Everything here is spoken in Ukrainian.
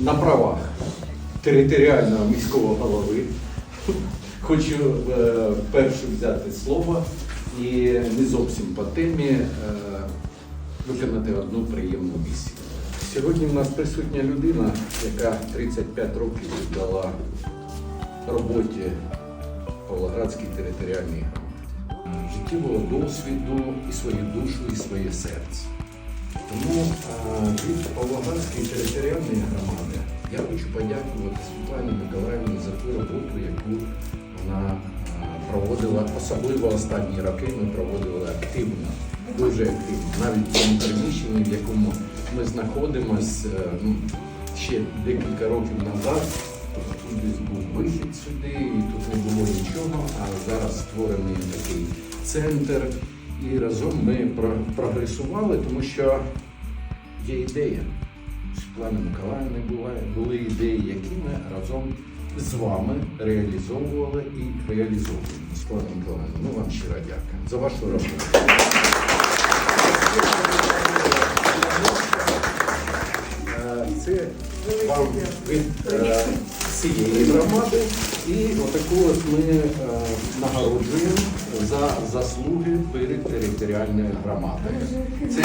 на правах територіального міського голови хочу е, перше взяти слово і не зовсім по темі е, виконати одну приємну місію. Сьогодні в нас присутня людина, яка 35 років віддала роботі Павлоградській територіальній громаді. Життєвого досвіду і свою душу, і своє серце. Тому е, від Павлоградської територіальної громади я хочу подякувати Світлані Миколаївні за ту роботу, яку вона е, проводила, особливо останні роки ми проводили активно, дуже активно. Навіть в цьому приміщенні, в якому ми знаходимося ну, ще декілька років назад. Тут десь був вихід сюди, і тут не було нічого, а зараз створений такий центр. І разом ми прогресували, тому що є ідея. У Світлани Миколаївни були ідеї, які ми разом з вами реалізовували і реалізовуємо. Світлана Миколаївна, ми вам щиро дякуємо за вашу роботу. Е, Це вам від е, цієї громади. І отаку от ми е, нагороджуємо за заслуги перед територіальною громадою. Це.